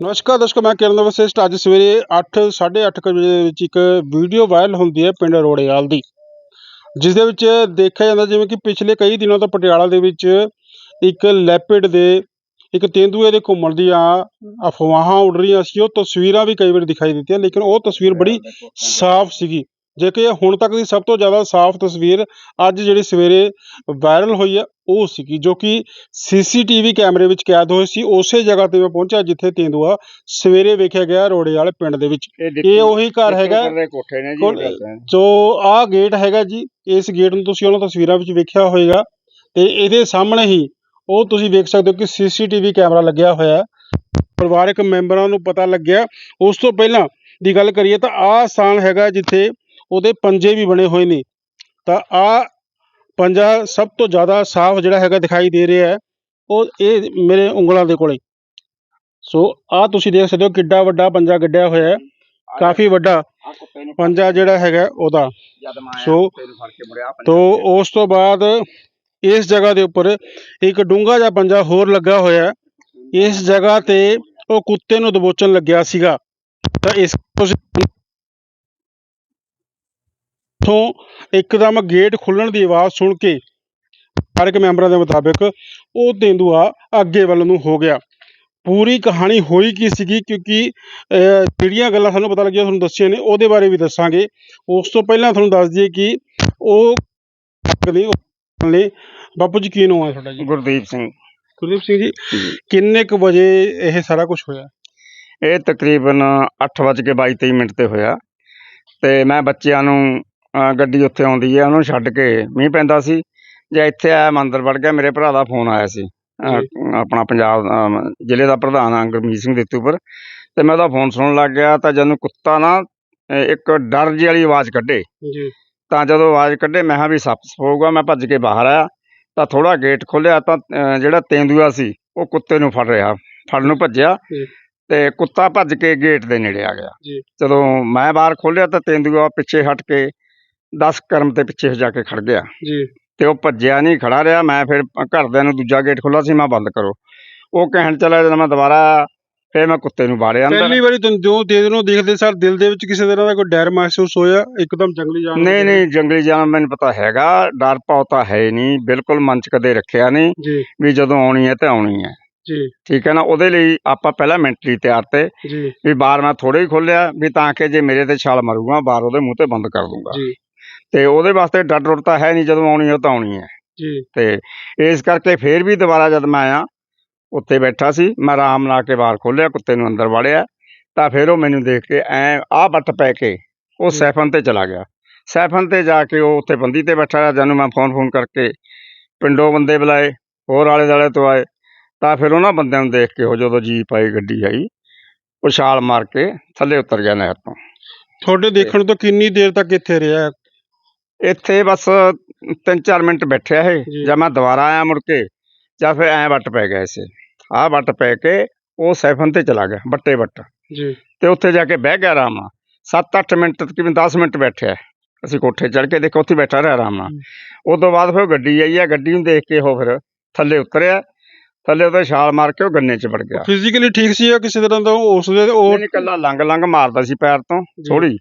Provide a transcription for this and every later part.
ਨਮਸਕਾਰ ਦਰਸ਼ਕੋ ਮੈਂ ਕਿਰਨ ਵਸਿਸ਼ਟ ਅੱਜ ਸਵੇਰੇ 8 8:30 ਵਜੇ ਦੇ ਵਿੱਚ ਇੱਕ ਵੀਡੀਓ ਵਾਇਰਲ ਹੁੰਦੀ ਹੈ ਪਿੰਡ ਰੋੜੇਵਾਲ ਦੀ ਜਿਸ ਦੇ ਵਿੱਚ ਦੇਖਿਆ ਜਾਂਦਾ ਜਿਵੇਂ ਕਿ ਪਿਛਲੇ ਕਈ ਦਿਨਾਂ ਤੋਂ ਪਟਿਆਲਾ ਦੇ ਵਿੱਚ ਇੱਕ ਲੈਪਿਡ ਦੇ ਇੱਕ ਤੇਂਦੂਏ ਦੇ ਘੁੰਮਣ ਦੀਆਂ ਅਫਵਾਹਾਂ ਉੱਡ ਰਹੀਆਂ ਸੀ। ਉਹ ਤਸਵੀਰਾਂ ਵੀ ਕਈ ਵਾਰ ਦਿਖਾਈ ਦਿੱਤੀਆਂ ਲੇਕਿਨ ਉਹ ਤਸਵੀਰ ਬੜੀ ਸਾਫ਼ ਸੀਗੀ। ਜੇ ਕਿ ਹੁਣ ਤੱਕ ਦੀ ਸਭ ਤੋਂ ਜ਼ਿਆਦਾ ਸਾਫ਼ ਤਸਵੀਰ ਅੱਜ ਜਿਹੜੀ ਸਵੇਰੇ ਵਾਇਰਲ ਹੋਈ ਹੈ ਉਹ ਸੀਗੀ ਜੋ ਕਿ ਸੀਸੀਟੀਵੀ ਕੈਮਰੇ ਵਿੱਚ ਕੈਦ ਹੋਈ ਸੀ। ਉਸੇ ਜਗ੍ਹਾ ਤੇ ਮੈਂ ਪਹੁੰਚਿਆ ਜਿੱਥੇ ਤੇਂਦੂਆ ਸਵੇਰੇ ਵੇਖਿਆ ਗਿਆ ਰੋੜੇ ਵਾਲੇ ਪਿੰਡ ਦੇ ਵਿੱਚ। ਇਹ ਉਹੀ ਘਰ ਹੈਗਾ। ਦੇ ਕੋਠੇ ਨੇ ਜੀ ਆਹ ਗੇਟ ਹੈਗਾ ਜੀ ਇਸ ਗੇਟ ਨੂੰ ਤੁਸੀਂ ਉਹਨਾਂ ਤਸਵੀਰਾਂ ਵਿੱਚ ਵੇਖਿਆ ਹੋਵੇਗਾ ਤੇ ਇਹਦੇ ਸਾਹਮਣੇ ਹੀ ਉਹ ਤੁਸੀਂ ਵੇਖ ਸਕਦੇ ਹੋ ਕਿ ਸੀਸੀਟੀਵੀ ਕੈਮਰਾ ਲੱਗਿਆ ਹੋਇਆ। ਪਰਿਵਾਰਕ ਮੈਂਬਰਾਂ ਨੂੰ ਪਤਾ ਲੱਗਿਆ। ਉਸ ਤੋਂ ਪਹਿਲਾਂ ਦੀ ਗੱਲ ਕਰੀਏ ਤਾਂ ਆਹ ਸਥਾਨ ਹੈਗਾ ਜਿੱਥੇ ਉਹਦੇ ਪੰਜੇ ਵੀ ਬਣੇ ਹੋਏ ਨੇ। ਤਾਂ ਆਹ ਪੰਜਾ ਸਭ ਤੋਂ ਜ਼ਿਆਦਾ ਸਾਫ਼ ਜਿਹੜਾ ਹੈਗਾ ਦਿਖਾਈ ਦੇ ਰਿਹਾ ਹੈ ਉਹ ਇਹ ਮੇਰੇ ਉਂਗਲਾਂ ਦੇ ਕੋਲੇ। ਸੋ ਆਹ ਤੁਸੀਂ ਦੇਖ ਸਕਦੇ ਹੋ ਕਿੱਡਾ ਵੱਡਾ ਪੰਜਾ ਗੱਡਿਆ ਹੋਇਆ ਹੈ। ਕਾਫੀ ਵੱਡਾ ਪੰਜਾ ਜਿਹੜਾ ਹੈਗਾ ਉਹਦਾ। ਸੋ- ਤੋ ਉਸ ਤੋਂ ਬਾਅਦ ਇਸ ਜਗ੍ਹਾ ਦੇ ਉੱਪਰ ਇੱਕ ਡੂੰਘਾ ਜਿਹਾ ਪੰਜਾ ਹੋਰ ਲੱਗਾ ਹੋਇਆ ਇਸ ਜਗ੍ਹਾ ਤੇ ਉਹ ਕੁੱਤੇ ਨੂੰ ਦਬੋਚਣ ਲੱਗਿਆ ਸੀਗਾ। ਤਾਂ ਇਸ ਤੁਸੀਂ ਤੋਂ ਇੱਕਦਮ ਗੇਟ ਖੁੱਲਣ ਦੀ ਆਵਾਜ਼ ਸੁਣ ਕੇ ਪਾਰਕ ਮੈਂਬਰਾਂ ਦੇ ਮੁਤਾਬਕ ਉਹ ਤੇਂਦੂਆ ਅੱਗੇ ਵੱਲ ਨੂੰ ਹੋ ਗਿਆ। ਪੂਰੀ ਕਹਾਣੀ ਹੋਈ ਕੀ ਸੀਗੀ? ਕਿਉਂਕਿ ਜਿਹੜੀਆਂ ਗੱਲਾਂ ਸਾਨੂੰ ਪਤਾ ਲੱਗੀਆਂ ਤੁਹਾਨੂੰ ਦੱਸੀਆਂ ਨੇ ਉਹਦੇ ਬਾਰੇ ਵੀ ਦੱਸਾਂਗੇ। ਉਸ ਤੋਂ ਪਹਿਲਾਂ ਤੁਹਾਨੂੰ ਦੱਸ ਦਈਏ ਕਿ ਉਹ ਉਹ ਨੇ ਬਾਪੂ ਜੀ ਕੀ ਨਾਮ ਹੈ ਤੁਹਾਡਾ ਜੀ? ਗੁਰਦੀਪ ਸਿੰਘ। ਕੁਲਦੀਪ ਸਿੰਘ ਜੀ ਕਿੰਨੇ ਕੁ ਵਜੇ ਇਹ ਸਾਰਾ ਕੁਝ ਹੋਇਆ? ਇਹ ਤਕਰੀਬਨ 8:22 ਮਿੰਟ ਤੇ ਹੋਇਆ। ਤੇ ਮੈਂ ਬੱਚਿਆਂ ਨੂੰ ਗੱਡੀ ਉੱਥੇ ਆਉਂਦੀ ਹੈ ਉਹਨੂੰ ਛੱਡ ਕੇ ਮੀਂਹ ਪੈਂਦਾ ਸੀ। ਜੇ ਇੱਥੇ ਆਇਆ ਮੈਂ ਅੰਦਰ ਵੜ ਗਿਆ ਮੇਰੇ ਭਰਾ ਦਾ ਫੋਨ ਆਇਆ ਸੀ। ਆਪਣਾ ਪੰਜਾਬ ਅਮ, ਜ਼ਿਲ੍ਹੇ ਦਾ ਪ੍ਰਧਾਨ ਆ ਗੁਰਮੀਤ ਸਿੰਘ ਦਿੱਤੂਪੁਰ ਤੇ ਮੈਂ ਉਹਦਾ ਫੋਨ ਸੁਣਨ ਲੱਗ ਗਿਆ ਤਾਂ ਜਦੋਂ ਕੁੱਤਾ ਨਾ ਇੱਕ ਡਰ ਜਿਹੀ ਵਾਲੀ ਆਵਾਜ਼ ਕੱਢੇ। ਜੀ। ਤਾਂ ਜਦੋਂ ਆਵਾਜ਼ ਕੱਢੇ ਮੈਂ ਕਿਹਾ ਵੀ ਸੱਪ ਹੋਊਗਾ ਮੈਂ ਭੱਜ ਕੇ ਬਾਹਰ ਆਇਆ। ਤਾਂ ਥੋੜਾ ਗੇਟ ਖੋਲ੍ਹਿਆ ਤਾਂ ਜਿਹੜਾ ਤੇਂਦੂਆ ਸੀ ਉਹ ਕੁੱਤੇ ਨੂੰ ਫੜ ਰਿਹਾ ਫੜਨ ਨੂੰ ਭੱਜਿਆ। ਜੀ। ਤੇ ਕੁੱਤਾ ਭੱਜ ਕੇ ਗੇਟ ਦੇ ਨੇੜੇ ਆ ਗਿਆ। ਜੀ। ਜਦੋਂ ਮੈਂ ਬਾਹਰ ਖੋਲ੍ਹਿਆ ਤਾਂ ਤੇਂਦੂਆ ਪਿੱਛੇ ਹਟ ਕੇ 10 ਕਰਮ ਤੇ ਪਿੱਛੇ ਜਾ ਕੇ ਖੜ ਗਿਆ। ਜੀ। ਤੇ ਉਹ ਭੱਜਿਆ ਨਹੀਂ ਖੜਾ ਰਿਹਾ। ਮੈਂ ਫਿਰ ਘਰਦਿਆਂ ਨੂੰ ਦੂਜਾ ਗੇਟ ਖੋਲ੍ਹਾ ਸੀ ਮੈਂ ਬੰਦ ਕਰੋ। ਉਹ ਕਹਿਣ ਚਲਾ ਜਦੋਂ ਮੈਂ ਦੁਬਾਰਾ ਫਿਰ ਮੈਂ ਕੁੱਤੇ ਨੂੰ ਬਾੜਿਆ ਅੰਦਰ। ਪਹਿਲੀ ਵਾਰੀ ਤੁਹਾਨੂੰ ਜੋ ਤੇਜ਼ ਨੂੰ ਦੇਖਦੇ ਸਾਰ ਦਿਲ ਦੇ ਵਿੱਚ ਕਿਸੇ ਤਰ੍ਹਾਂ ਦਾ ਕੋਈ ਡਰ ਮਹਿਸੂਸ ਹੋਇਆ? ਇੱਕਦਮ ਜੰਗਲੀ ਜਾਨਵਰ ਨਹੀਂ ਨਹੀਂ ਜੰਗਲੀ ਜਾਨਵਰ ਮੈਨੂੰ ਪਤਾ ਹੈਗਾ। ਡਰ ਪਾਉ ਤਾਂ ਹੈ ਨਹੀਂ। ਬਿਲਕੁਲ ਮਨ ਚ ਕਦੇ ਰੱਖਿਆ ਨਹੀਂ ਵੀ ਜਦੋਂ ਆਉਣੀ ਹੈ ਤੇ ਆਉਣੀ ਹੈ। ਜੀ। ਠੀਕ ਹੈ ਨਾ? ਉਹਦੇ ਲਈ ਆਪਾਂ ਪਹਿਲਾਂ ਮੈਂਟਲੀ ਤਿਆਰ ਤੇ ਵੀ ਬਾਰ ਮੈਂ ਥੋੜੇ ਹੀ ਖੋਲਿਆ ਵੀ ਤਾਂ ਕਿ ਜੇ ਮੇਰੇ ਤੇ ਛਾਲ ਮਾਰੂਗਾ ਬਾਰ ਉਹਦੇ ਮੂੰਹ ਤੇ ਬੰਦ ਕਰ ਦੂੰਗਾ। ਤੇ ਉਹਦੇ ਵਾਸਤੇ ਡਰ ਡਰ ਤਾਂ ਹੈ ਨਹੀਂ ਜਦੋਂ ਆਉਣੀ ਹੈ ਤਾਂ ਆਉਣੀ ਹੈ ਜੀ। ਤੇ ਇਸ ਕਰਕੇ ਫੇਰ ਵੀ ਦੁਬਾਰਾ ਜਦ ਮੈਂ ਆਇਆ ਉੱਥੇ ਬੈਠਾ ਸੀ ਮੈਂ ਆਰਾਮ ਨਾਲ ਕੇ ਬਾਹਰ ਖੋਲਿਆ ਕੁੱਤੇ ਨੂੰ ਅੰਦਰ ਵੜਿਆ ਤਾਂ ਫਿਰ ਉਹ ਮੈਨੂੰ ਦੇਖ ਕੇ ਐ ਆਹ ਬੱਟ ਪੈ ਕੇ ਉਹ। ਸੈਫਨ ਤੇ ਚਲਾ ਗਿਆ। ਸੈਫਨ ਤੇ ਜਾ ਕੇ ਉਹ ਉੱਥੇ ਬੰਦੀ ਤੇ ਬੈਠਾ ਰਿਹਾ ਜਦੋਂ ਮੈਂ ਫੋਨ ਫੋਨ ਕਰਕੇ ਪਿੰਡੋਂ ਬੰਦੇ ਬੁਲਾਏ ਹੋਰ ਆਲੇ ਦਾਲੇ ਤੋਂ ਆਏ ਤਾਂ ਫਿਰ ਉਹਨਾਂ ਬੰਦਿਆਂ ਨੂੰ ਦੇਖ ਕੇ ਉਹ ਜਦੋਂ ਜੀਪ ਆਈ ਗੱਡੀ ਆਈ ਉਹ ਛਾਲ ਮਾਰ ਕੇ ਥੱਲੇ ਉਤਰ ਗਿਆ ਨਹਿਰ ਤੋਂ। ਤੁਹਾਡੇ ਦੇਖਣ ਤੋਂ ਕਿੰਨੀ ਦੇਰ ਤੱਕ ਇੱਥੇ ਰਿਹਾ? ਇੱਥੇ ਬਸ 3-4 ਮਿੰਟ ਬੈਠਿਆ ਇਹ ਜੀ। ਜਦ ਮੈਂ ਦੁਬਾਰਾ ਆਇਆ ਮੁੜ ਕੇ ਜਾਂ ਫਿਰ ਐ ਵੱਟ ਪੈ ਗਿਆ ਇਸੇ। ਆਹ ਵੱਟ ਪੈ ਕੇ ਉਹ ਸੈਫਨ ਤੇ ਚਲਾ ਗਿਆ ਵੱਟ ਜੀ। ਤੇ ਉੱਥੇ ਜਾ ਕੇ ਬਹਿ ਗਿਆ ਆਰਾਮ ਨਾਲ। 7-8 ਮਿੰਟ ਤਕਰੀਬਨ 10 ਮਿੰਟ ਬੈਠਿਆ। ਅਸੀਂ ਕੋਠੇ ਚੜ ਕੇ ਦੇਖੋ ਉੱਥੇ ਬੈਠਾ ਰਿਹਾ ਆਰਾਮ ਨਾਲ। ਉਸ ਤੋਂ ਬਾਅਦ ਫਿਰ ਉਹ ਗੱਡੀ ਆਈ ਆ ਗੱਡੀ ਨੂੰ ਦੇਖ ਕੇ ਉਹ ਫਿਰ ਥੱਲੇ ਉਤਰਿਆ। ਥੱਲੇ ਉਹਦੇ ਛਾਲ ਮਾਰ ਕੇ ਉਹ ਗੰਨੇ 'ਚ ਵੜ ਗਿਆ। ਫਿਜ਼ੀਕਲੀ ਠੀਕ ਸੀ ਜਾਂ ਕਿਸੇ ਤਰ੍ਹਾਂ ਦਾ ਉਸ ਦੇ ਉਹ ਉਹ ਇਕੱਲਾ ਲੰਗ ਲੰਗ ਮਾਰਦਾ ਸੀ ਪੈਰ ਤੋਂ ਥੋੜੀ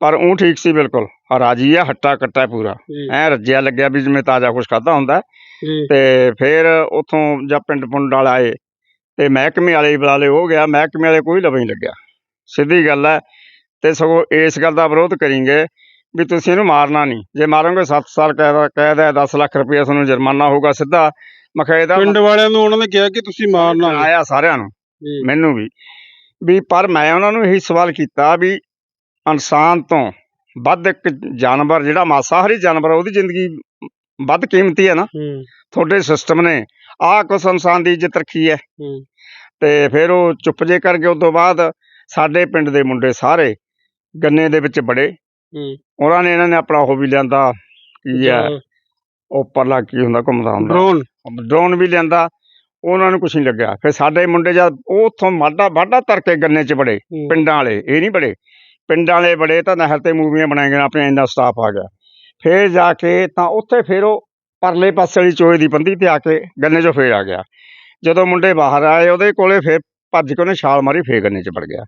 ਪਰ ਉਹ ਠੀਕ ਸੀ ਬਿਲਕੁਲ। ਆ ਰਾਜੀ ਆ ਹੱਟਾ ਕੱਟਾ ਪੂਰਾ। ਜੀ ਐ ਰੱਜਿਆ ਲੱਗਿਆ ਵੀ ਜਿਵੇਂ ਤਾਜ਼ਾ ਕੁਛ ਖਾਦਾ ਹੁੰਦਾ। ਜੀ ਤੇ ਫਿਰ ਉਥੋਂ ਜਾਂ ਪਿੰਡ ਪੁੰਡ ਵਾਲਾ ਆਏ ਤੇ ਮਹਿਕਮੇ ਵਾਲੇ ਬੁਲਾ ਲਏ ਹੋ ਗਿਆ। ਮਹਿਕਮੇ ਵਾਲੇ ਕੋਈ ਲਵੇ ਨਹੀਂ ਲੱਗਿਆ। ਸਿੱਧੀ ਗੱਲ ਹੈ ਤੇ ਸਗੋਂ ਇਸ ਗੱਲ ਦਾ ਵਿਰੋਧ ਕਰੀਂਗੇ ਵੀ ਤੁਸੀਂ ਇਹਨੂੰ ਮਾਰਨਾ ਨਹੀਂ। ਜੇ ਮਾਰੋਗੇ 7 ਸਾਲ ਕੈਦ ਕੈਦ ਹੈ 10 ਲੱਖ ਰੁਪਏ ਤੁਹਾਨੂੰ ਜੁਰਮਾਨਾ ਹੋਊਗਾ ਸਿੱਧਾ। ਮੈਂ ਕਿਹਾ ਇਹਦਾ ਪਿੰਡ ਵਾਲਿਆਂ ਨੂੰ ਉਹਨਾਂ ਨੇ ਕਿਹਾ ਕਿ ਤੁਸੀਂ ਮਾਰਨਾ। ਆਇਆ ਸਾਰਿਆਂ ਨੂੰ ਜੀ ਮੈਨੂੰ ਵੀ। ਵੀ ਪਰ ਮੈਂ ਉਹਨਾਂ ਨੂੰ ਇਹੀ ਸਵਾਲ ਕੀਤਾ ਵੀ ਇਨਸਾਨ ਤੋਂ ਵੱਧ ਇੱਕ ਜਾਨਵਰ ਜਿਹੜਾ ਮਾਸਾਹਾਰੀ ਜਾਨਵਰ ਆ, ਉਹਦੀ ਜ਼ਿੰਦਗੀ ਵੱਧ ਕੀਮਤੀ ਹੈ ਨਾ। ਹੂੰ। ਤੁਹਾਡੇ ਸਿਸਟਮ ਨੇ ਆਹ ਕੁਛ ਇਨਸਾਨ ਦੀ ਇੱਜ਼ਤ ਰੱਖੀ ਹੈ। ਹੂੰ। ਤੇ ਫਿਰ ਉਹ ਚੁੱਪ ਜੇ ਕਰ ਗਏ ਉਸ ਤੋਂ ਬਾਅਦ ਸਾਡੇ ਪਿੰਡ ਦੇ ਮੁੰਡੇ ਸਾਰੇ ਗੰਨੇ ਦੇ ਵਿੱਚ ਬੜੇ। ਹੂੰ। ਉਹਨਾਂ ਨੇ ਇਹਨਾਂ ਨੇ ਆਪਣਾ ਉਹ ਵੀ ਲਿਆਂਦਾ ਕੀ ਹੈ ਉੱਪਰਲਾ ਕੀ ਹੁੰਦਾ ਘੁੰਮਦਾ ਹੁੰਦਾ। ਡਰੋਨ। ਡਰੋਨ ਵੀ ਲਿਆਂਦਾ ਉਹਨਾਂ ਨੂੰ ਕੁਝ ਨਹੀਂ ਲੱਗਿਆ। ਫਿਰ ਸਾਡੇ ਮੁੰਡੇ ਜਦ ਉਹ ਉੱਥੋਂ ਮਾਡਾ ਵਾਢਾ ਧਰ ਕੇ ਗੰਨੇ 'ਚ ਬੜੇ ਹੂੰ। ਪਿੰਡਾਂ ਵਾਲੇ ਇਹ ਨਹੀਂ ਬੜੇ। ਪਿੰਡਾਂ ਵਾਲੇ ਬੜੇ ਤਾਂ ਨਹਿਰ ਤੇ ਮੂਵੀਆਂ ਬਣਾਈਆਂ ਆਪਣੇ ਇੰਨਾ ਸਟਾਫ ਆ ਗਿਆ। ਫਿਰ ਜਾ ਕੇ ਤਾਂ ਉੱਥੇ ਫਿਰ ਉਹ ਪਰਲੇ ਪਾਸੇ ਵਾਲੀ ਚੋਏ ਦੀ ਪੰਦੀ ਤੇ ਆ ਕੇ ਗੰਨੇ 'ਚੋਂ ਫੇਰ ਆ ਗਿਆ। ਜਦੋਂ ਮੁੰਡੇ ਬਾਹਰ ਆਏ ਉਹਦੇ ਕੋਲੇ ਫਿਰ ਭੱਜ ਕੇ ਉਹਨੇ ਛਾਲ ਮਾਰੀ ਫੇਰ ਗੰਨੇ 'ਚ ਵੜ ਗਿਆ।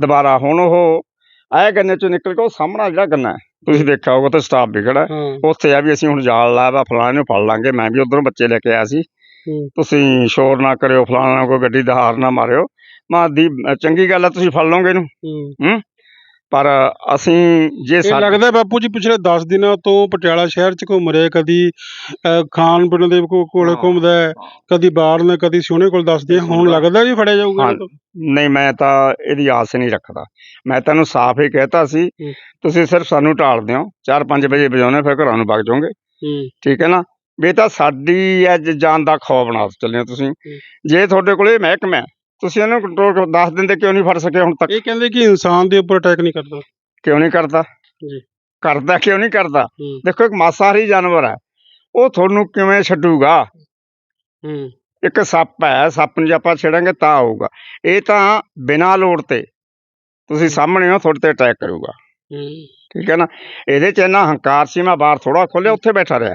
ਦੁਬਾਰਾ ਹੁਣ ਉਹ ਆਏ ਗੰਨੇ 'ਚੋਂ ਨਿਕਲ ਕੇ ਉਹ ਸਾਹਮਣਾ ਜਿਹੜਾ ਗੰਨਾ ਤੁਸੀਂ ਦੇਖਿਆ ਹੋਊਗਾ ਤੇ ਸਟਾਫ ਵੀ ਖੜਾ ਉੱਥੇ ਆ ਵੀ ਅਸੀਂ ਹੁਣ ਜਾਲ ਲਾਇਆ ਫਲਾਣੇ ਨੂੰ ਫੜ ਲਾਂਗੇ ਮੈਂ ਵੀ ਉਧਰੋਂ ਬੱਚੇ ਲੈ ਕੇ ਆਇਆ ਸੀ। ਤੁਸੀਂ ਸ਼ੋਰ ਨਾ ਕਰਿਓ ਫਲਾਣਾ ਕੋਈ ਗੱਡੀ ਦਾ ਹਾਰ ਨਾ ਮਾਰਿਓ। ਮਾਂ ਦੀ ਚੰਗੀ ਗੱਲ ਆ ਤੁਸੀਂ ਫੜ ਲਓਗੇ ਇਹਨੂੰ। ਹੂੰ? ਪਰ ਅਸੀਂ ਜੇ ਇਹ ਸਾ- ਲੱਗਦਾ ਬਾਪੂ ਜੀ ਪਿਛਲੇ 10 ਦਿਨਾਂ ਤੋਂ ਪਟਿਆਲਾ ਸ਼ਹਿਰ ਚ ਘੁੰਮ ਰਿਹਾ ਕਦੀ ਅਹ, ਖਾਨ ਪਿੰਡ ਦੇ ਕੋ- ਕੋਲੇ ਹਾਂ। ਘੁੰਮਦਾ ਹੈ, ਕਦੀ ਬਾਹਰ ਨੇ ਕਦੀ ਸੋਹਣੇ ਕੋਲ ਦੱਸਦੇ ਹੁਣ ਲੱਗਦਾ ਵੀ ਫੜਿਆ ਜਾਊਗਾ ਹਾਂ। ਇਹ ਤੋਂ। ਨਹੀਂ ਮੈਂ ਤਾਂ ਇਹਦੀ ਆਸ ਨਹੀਂ ਰੱਖਦਾ ਮੈਂ ਤੈਨੂੰ ਸਾਫ਼ ਹੀ ਕਹਿਤਾ ਸੀ ਹੂੰ। ਤੁਸੀਂ ਸਿਰਫ ਸਾਨੂੰ ਟਾਲ ਦਿਓ 4-5 ਵਜੇ ਵਜਾਉਣੇ ਫਿਰ ਘਰਾਂ ਨੂੰ ਵਗ ਜਾਓਗੇ ਹੂੰ ਠੀਕ ਹੈ ਨਾ ਵੀ ਇਹ ਤਾਂ ਸਾਡੀ ਅੱਜ ਜਾਨ ਦਾ ਖੌਫ ਬਣਾ ਚੱਲੇ ਹੋ ਤੁਸੀਂ ਜੇ ਤੁਹਾਡੇ ਕੋਲੇ ਮਹਿਕਮਾ ਹੈ, ਤੁਸੀਂ ਇਹਨੂੰ ਕੰਟਰੋਲ ਦੱਸ ਦਿੰਦੇ ਕਿਉਂ ਨਹੀਂ ਫੜ ਸਕੇ ਹੁਣ ਤੱਕ? ਇਹ ਕਹਿੰਦੇ ਕਿ ਇਨਸਾਨ ਦੇ ਉੱਪਰ ਅਟੈਕ ਨਹੀਂ ਕਰਦਾ। ਕਿਉਂ ਨਹੀਂ ਕਰਦਾ? ਜੀ। ਕਰਦਾ ਕਿਉਂ ਨਹੀਂ ਕਰਦਾ? ਦੇਖੋ ਇੱਕ ਮਾਸਾਹਾਰੀ ਜਾਨਵਰ ਹੈ। ਉਹ ਤੁਹਾਨੂੰ ਕਿਵੇਂ ਛੱਡੂਗਾ? ਹੂੰ। ਇੱਕ ਸੱਪ ਹੈ ਸੱਪ ਨੂੰ ਜੇ ਆਪਾਂ ਛੇੜਾਂਗੇ ਤਾਂ ਆਊਗਾ। ਇਹ ਤਾਂ ਬਿਨਾਂ ਲੋੜ ਤੇ ਤੁਸੀਂ ਸਾਹਮਣੇ ਹੋ ਤੁਹਾਡੇ ਤੇ ਅਟੈਕ ਕਰੂਗਾ। ਠੀਕ ਹੈ ਨਾ? ਇਹਦੇ ਚ ਇੰਨਾ ਹੰਕਾਰ ਸੀ ਮੈਂ ਬਾਹਰ ਥੋੜਾ ਖੋਲਿਆ ਉੱਥੇ ਬੈਠਾ ਰਿਹਾ।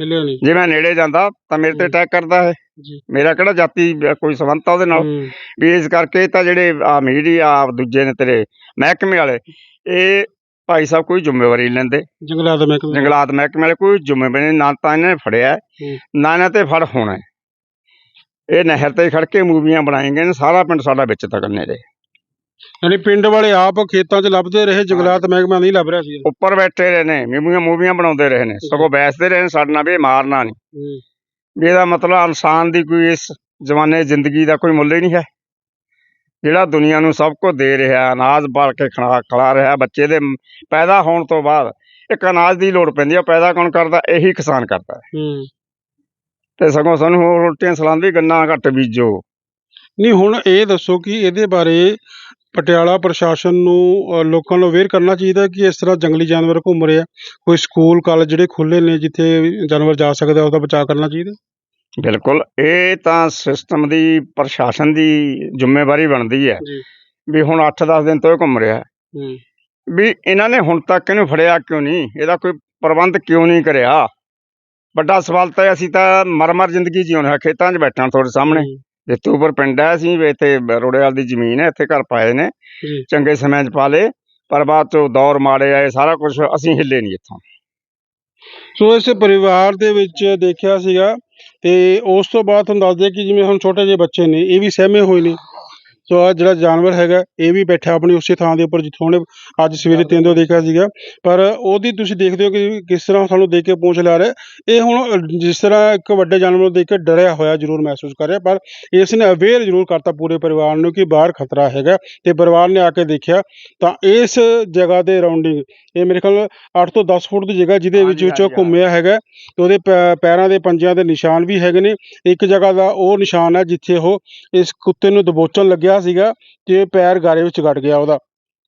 ਹਿੱਲਿਆ ਨਹੀਂ। ਜੇ ਮੈਂ ਨੇੜੇ ਜਾਂਦਾ ਤਾਂ ਮੇਰੇ ਤੇ। ਅਟੈਕ ਕਰਦਾ ਹੈ ਜੀ। ਮੇਰਾ ਕਿਹੜਾ ਜਾਤੀ ਕੋਈ ਸੰਬੰਧ ਆ ਉਹਦੇ ਨਾਲ? ਹੂੰ। ਵੀ ਇਸ ਕਰਕੇ ਤਾਂ ਜਿਹੜੇ ਆ ਮੀਡੀਆ ਦੂਜੇ ਨੇ ਤੇਰੇ ਮਹਿਕਮੇ ਵਾਲੇ ਇਹ ਭਾਈ ਸਾਹਿਬ ਕੋਈ ਜ਼ਿੰਮੇਵਾਰੀ ਲੈਂਦੇ। ਜੰਗਲਾਤ ਮਹਿਕਮੇ ਜੰਗਲਾਤ ਮਹਿਕਮੇ ਵਾਲੇ ਕੋਈ ਜ਼ਿੰਮੇਵਾਰੀ ਨਹੀਂ ਨਾ ਤਾਂ ਇਹਨਾਂ ਨੇ ਫੜਿਆ ਹੈ, ਹੂੰ। ਨਾ ਇਹਨਾਂ ਤੇ ਫੜ ਹੋਣਾ ਹੈ। ਇਹ ਨਹਿਰ ਤੇ ਖੜ ਕੇ ਮੂਵੀਆਂ ਬਣਾਏਗੇ ਨੇ ਸਾਰਾ ਪਿੰਡ ਸਾਡਾ ਵਿੱਚ ਤੱਕਨੇ ਦੇ ਯਾਨੀ ਪਿੰਡ ਵਾਲੇ ਆਪ ਖੇਤਾਂ 'ਚ ਲੱਭਦੇ ਰਹੇ ਜੰਗਲਾਤ ਮਹਿਕਮਾ ਨਹੀਂ ਲੱਭ ਰਿਹਾ ਸੀ। ਉੱਪਰ ਬੈਠੇ ਰਹੇ ਨੇ ਮੂਵੀਆਂ ਮੂਵੀਆਂ ਬਣਾਉਂਦੇ ਰਹੇ ਨੇ ਸਗੋਂ ਬੈਸਦੇ ਰਹੇ ਨੇ ਸਾਡੇ ਨਾਲ ਵੀ ਇਹ ਮਾਰਨਾ ਨਹੀਂ। ਹੂੰ। ਵੀ ਇਹਦਾ ਮਤਲਬ ਇਨਸਾਨ ਦੀ ਕੋਈ ਇਸ ਜ਼ਮਾਨੇ ਜ਼ਿੰਦਗੀ ਦਾ ਕੋਈ ਮੁੱਲ ਹੀ ਨਹੀਂ ਹੈ। ਜਿਹੜਾ ਦੁਨੀਆ ਨੂੰ ਸਭ ਕੁਝ ਦੇ ਰਿਹਾ ਅਨਾਜ ਬਾਲ ਕੇ ਖਿਲਾ ਖਿਲਾ ਰਿਹਾ ਬੱਚੇ ਦੇ ਮ- ਪੈਦਾ ਹੋਣ ਤੋਂ ਬਾਅਦ ਇੱਕ ਅਨਾਜ ਦੀ ਲੋੜ ਪੈਂਦੀ ਹੈ ਪੈਦਾ ਕੌਣ ਕਰਦਾ? ਇਹੀ ਕਿਸਾਨ ਕਰਦਾ ਹੈ। ਹੂੰ। ਤੇ ਸਗੋਂ ਸਾਨੂੰ ਹੋਰ ਉਲਟੀਆਂ ਸਲਾਉਂਦੀ ਗੰਨਾ ਘੱਟ ਬੀਜੋ। ਨਹੀਂ ਹੁਣ ਇਹ ਦੱਸੋ ਕਿ ਇਹਦੇ ਬਾਰੇ ਪਟਿਆਲਾ ਪ੍ਰਸ਼ਾਸਨ ਨੂੰ ਲੋਕਾਂ ਨੂੰ ਅਵੇਅਰ ਕਰਨਾ ਚਾਹੀਦਾ ਕਿ ਇਸ ਤਰ੍ਹਾਂ ਜੰਗਲੀ ਜਾਨਵਰ ਘੁੰਮ ਰਹੇ ਆ। ਕੋਈ ਸਕੂਲ ਕਾਲਜ ਜਿਹੜੇ ਖੁੱਲੇ ਨੇ ਜਿੱਥੇ ਜਾਨਵਰ ਜਾ ਸਕਦਾ ਉਹਦਾ ਬਚਾਅ ਕਰਨਾ ਚਾਹੀਦਾ? ਬਿਲਕੁਲ। ਇਹ ਤਾਂ ਸਿਸਟਮ ਦੀ ਪ੍ਰਸ਼ਾਸਨ ਦੀ ਜ਼ਿੰਮੇਵਾਰੀ ਬਣਦੀ ਹੈ ਵੀ ਹੁਣ 8-10 ਦਿਨ ਤੋਂ ਇਹ ਘੁੰਮ ਰਿਹਾ। ਵੀ ਇਹਨਾਂ ਨੇ ਹੁਣ ਤੱਕ ਇਹਨੂੰ ਫੜਿਆ ਕਿਉਂ ਨਹੀਂ? ਇਹਦਾ ਕੋਈ ਪ੍ਰਬੰਧ ਕਿਉਂ ਨਹੀਂ ਕਰਿਆ? ਵੱਡਾ ਸਵਾਲ ਤਾਂ ਅਸੀਂ ਤਾਂ ਮਰਮਰ ਜ਼ਿੰਦਗੀ ਜਿਉਣਾ ਹੈ ਖੇਤਾਂ 'ਚ ਬੈਠਾ ਤੁਹਾਡੇ ਸਾਹਮਣੇ। ਜਿੱਥੇ ਉੱਪਰ ਪਿੰਡ ਹੈ ਅਸੀਂ ਵੀ ਇੱਥੇ ਰੋੜੇਵਾਲ ਦੀ ਜ਼ਮੀਨ ਹੈ ਇੱਥੇ ਘਰ ਪਾਏ ਨੇ। ਜੀ। ਚੰਗੇ ਸਮੇਂ 'ਚ ਪਾ ਲਏ ਪਰ ਬਾਅਦ 'ਚੋਂ ਦੌਰ ਮਾੜੇ ਆਏ ਸਾਰਾ ਕੁਝ ਅਸੀਂ ਹਿੱਲੇ ਨਹੀਂ ਇੱਥੋਂ। ਸੋ ਇਸ ਪਰਿਵਾਰ ਦੇ ਵਿੱਚ ਦੇਖਿਆ ਸੀਗਾ ਤੇ ਉਸ ਤੋਂ ਬਾਅਦ ਤੁਹਾਨੂੰ ਦੱਸਦੇ ਕਿ ਜਿਵੇਂ ਹੁਣ ਛੋਟੇ ਜਿਹੇ ਬੱਚੇ ਨੇ ਇਹ ਵੀ ਸਹਿਮੇ ਹੋਏ ਨੇ। ਸੋ ਆ ਜਿਹੜਾ ਜਾਨਵਰ ਹੈਗਾ ਇਹ ਵੀ ਬੈਠਾ ਆਪਣੀ ਉਸੇ ਥਾਂ ਦੇ ਉੱਪਰ ਜਿੱਥੋਂ ਉਹਨੇ ਅੱਜ ਸਵੇਰੇ ਤਿੰਨ ਤੋਂ ਦੇਖਿਆ ਸੀਗਾ। ਪਰ ਉਹਦੀ ਤੁਸੀਂ ਦੇਖਦੇ ਹੋ ਕਿ ਕਿਸ ਤਰ੍ਹਾਂ ਸਾਨੂੰ ਦੇਖ ਕੇ ਪਹੁੰਚ ਲਿਆ ਰਿਹਾ। ਇਹ ਹੁਣ ਜਿਸ ਤਰ੍ਹਾਂ ਇੱਕ ਵੱਡੇ ਜਾਨਵਰ ਨੂੰ ਦੇਖ ਕੇ ਡਰਿਆ ਹੋਇਆ ਜ਼ਰੂਰ ਮਹਿਸੂਸ ਕਰ ਰਿਹਾ ਪਰ ਇਸ ਨੇ ਅਵੇਅਰ ਜ਼ਰੂਰ ਕਰਤਾ ਪੂਰੇ ਪਰਿਵਾਰ ਨੂੰ ਕਿ ਬਾਹਰ ਖਤਰਾ ਹੈਗਾ ਤੇ ਪਰਿਵਾਰ ਨੇ ਆ ਕੇ ਦੇਖਿਆ। ਤਾਂ ਇਸ ਜਗ੍ਹਾ ਦੇ ਰਾਉਂਡਿੰਗ ਇਹ ਮੇਰੇ ਖਿਆਲ 8 ਤੋਂ 10 ਫੁੱਟ ਦੀ ਜਗ੍ਹਾ ਜਿਹਦੇ ਵਿੱਚ ਹਾਂਜੀ, ਘੁੰਮਿਆ ਹੈਗਾ ਤੇ ਉਹਦੇ ਪੈਰਾਂ ਦੇ ਪੰਜਿਆਂ ਦੇ ਨਿਸ਼ਾਨ ਵੀ ਹੈਗੇ ਨੇ। ਇੱਕ ਜਗ੍ਹਾ ਦਾ ਉਹ ਨਿਸ਼ਾਨ ਹੈ ਜਿੱਥੇ ਉਹ ਇਸ ਕੁੱਤੇ ਨੂੰ ਦਬੋਚਣ ਲੱਗਿਆ ਸੀਗਾ ਕਿ ਪੈਰ ਗਾਰੇ ਵਿੱਚ ਗੜ ਗਿਆ ਉਹਦਾ।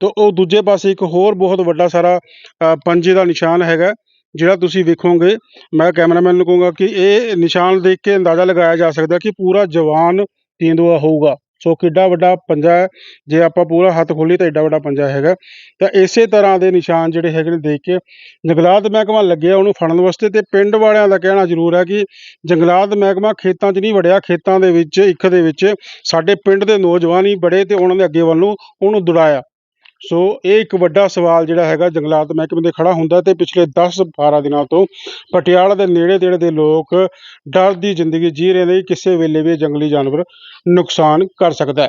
ਤੇ ਉਹ ਦੂਜੇ ਪਾਸੇ ਇੱਕ ਹੋਰ ਬਹੁਤ ਵੱਡਾ ਸਾਰਾ ਅ, ਪੰਜੇ ਦਾ ਨਿਸ਼ਾਨ ਹੈਗਾ ਜਿਹੜਾ ਤੁਸੀਂ ਵੇਖੋਗੇ ਮੈਂ ਕੈਮਰਾਮੈਨ ਨੂੰ ਕਹੂੰਗਾ ਕਿ ਇਹ ਨਿਸ਼ਾਨ ਦੇਖ ਕੇ ਅੰਦਾਜ਼ਾ ਲਗਾਇਆ ਜਾ ਸਕਦਾ ਕਿ ਪੂਰਾ ਜਵਾਨ ਤੇਂਦੂਆ ਹੋਊਗਾ। ਸੋ ਕਿੱਡਾ ਵੱਡਾ ਪੰਜਾ ਹੈ। ਜੇ ਆਪਾਂ ਪੂਰਾ ਹੱਥ ਖੋਲੀ ਤਾਂ ਏਡਾ ਵੱਡਾ ਪੰਜਾ ਹੈਗਾ। ਤਾਂ ਇਸੇ ਤਰ੍ਹਾਂ ਦੇ ਨਿਸ਼ਾਨ ਜਿਹੜੇ ਹੈਗੇ ਨੇ ਦੇਖ ਕੇ ਜੰਗਲਾਤ ਮਹਿਕਮਾ ਲੱਗਿਆ ਉਹਨੂੰ ਫੜਨ ਵਾਸਤੇ ਤੇ ਪਿੰਡ ਵਾਲਿਆਂ ਦਾ ਕਹਿਣਾ ਜ਼ਰੂਰ ਹੈ ਕਿ ਜੰਗਲਾਤ ਮਹਿਕਮਾ ਖੇਤਾਂ 'ਚ ਨਹੀਂ ਵੜਿਆ। ਖੇਤਾਂ ਦੇ ਵਿੱਚ, ਇੱਕ ਦੇ ਵਿੱਚ ਸਾਡੇ ਪਿੰਡ ਦੇ ਨੌਜਵਾਨ ਹੀ ਬੜੇ ਤੇ ਉਹਨਾਂ ਦੇ ਅੱਗੇ ਵੱਲ ਨੂੰ ਉਹਨੂੰ ਦੁੜਾਇਆ। ਸੋ ਇਹ ਇੱਕ ਵੱਡਾ ਸਵਾਲ ਜਿਹੜਾ ਹੈਗਾ ਜੰਗਲਾਤ ਮਹਿਕਮੇ ਦੇ ਖੜਾ ਹੁੰਦਾ ਤੇ ਪਿਛਲੇ 10-12 ਦਿਨਾਂ ਤੋਂ ਪਟਿਆਲਾ ਦੇ ਨੇੜੇ ਤੇੜੇ ਦੇ ਲੋਕ ਡਰ ਦੀ ਜ਼ਿੰਦਗੀ ਜੀ ਰਹੇ ਨੇ ਕਿਸੇ ਵੇਲੇ ਵੀ ਇਹ ਜੰਗਲੀ ਜਾਨਵਰ ਨੁਕਸਾਨ ਕਰ ਸਕਦਾ ਹੈ।